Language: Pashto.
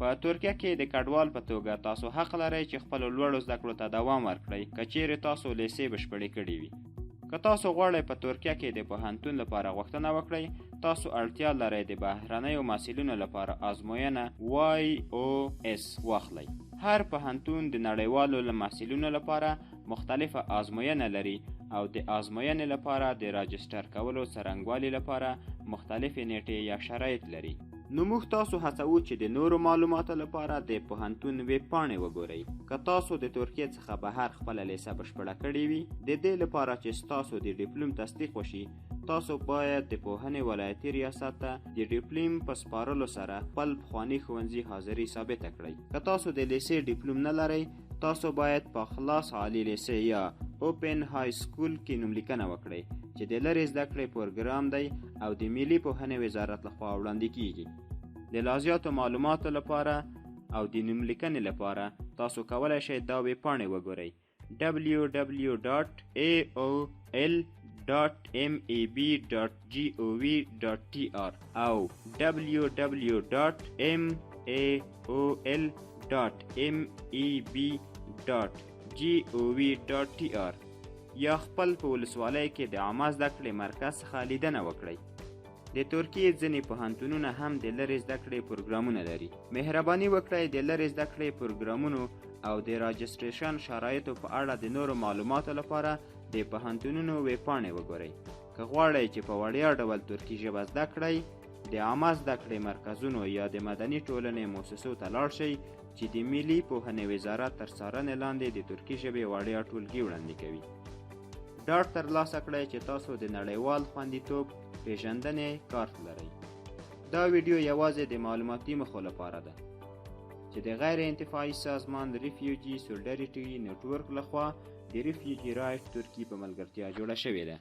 په ترکیه کې د کډوال په توګه تاسو حق لرئ چې خپل لوړو زده کړو ته دوام ورکړئ. که چیرې تاسو لیسې بشپړې کړې وي. که تاسو غواړئ په ترکیه کې د پوهنتون لپاره غوښتنه وکړئ تاسو اړتیا لرئ د بهرنیو محصلینو لپاره آزموینه وای او اس واخلئ. هر پوهنتون د نړیوالو محصلینو لپاره مختلفه آزموینه لري او د آزموینې لپاره د راجستر کولو څرنګوالي لپاره مختلفې نیټې یا شرایط لري نو موږ تاسو هڅوو چې د نورو معلوماتو لپاره د پوهنتون ویب پاڼې وګورئ. که تاسو د ترکیې څخه بهر خپله لیسه بشپړه کړې وي د دې لپاره چې ستاسو د ډیپلوم تصدیق وشي تاسو باید د پوهنې ولایتي ریاست ته د ډیپلوم په سپارلو سره خپل پخواني ښوونځي حاضري ثابته کړئ. که تاسو د لیسې ډیپلوم نه لرئ تاسو باید په خلاص عالی لیسې یا اوپن های سکول کې نوملیکنه وکړئ چې د لرې زده کړې پروګرام دی او د ملي پوهنې وزارت لخوا وړاندې کیږي. د لازیاتو معلوماتو لپاره او د نوملیکنې لپاره تاسو کولی شئ دا ویبپاڼې وګورئ. www.aol.mab.gov.tr او www.maol.meb.gov.tr یا خپل په ولسوالۍ کې د عامه زده کړې مرکز څخه لیدنه وکړئ. د ترکیې ځینې پوهنتونونه هم د لرې زده کړې پروګرامونه لري. مهرباني وکړئ د لرې زده کړې پروګرامونو او د راجستریشن شرایطو په اړه د نورو معلوماتو لپاره د پوهنتونونو ویبپاڼې وګورئ. که غواړئ چې په وړیا ډول ترکي ژبه زده کړئ د عامه زده کړې مرکزونو یا د مدني ټولنې مؤسسو ته لاړ شئ چې د ملي پوهنې وزارت تر څارنې لاندې د ترکي ژبې وړیا ټولګي وړاندې کوي ډاډ ترلاسه کړئ چې تاسو د نړیوال خوندیتوب پیژندنې کارت لرئ دا ویډیو یوازې د معلوماتي مخو لپاره ده چې د غیر انتفاعي سازمان ریفیوجي سولډریټي نټورک لخوا د ریفیوجي رایټ ترکی په ملګرتیا جوړه شوې ده